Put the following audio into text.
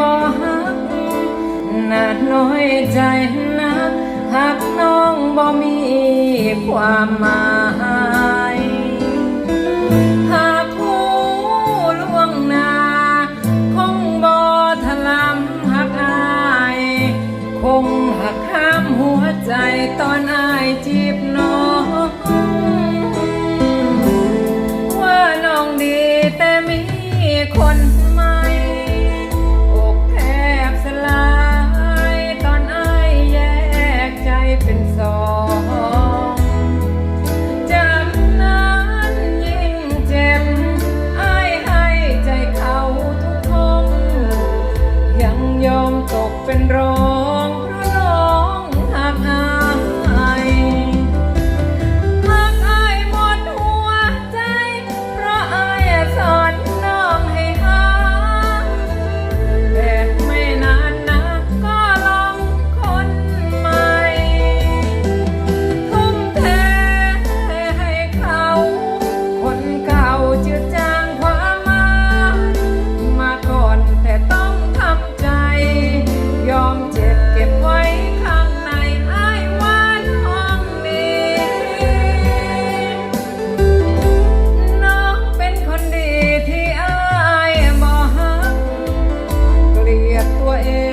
บ่ฮักนาดน้อยใจนะหักน้องบ่มีความหมายหากผู้ล่วงหน้าคงบ่ทลำหักอาย คงหักข้ามหัวใจตอนอายจี ตกเป็นร้อย what is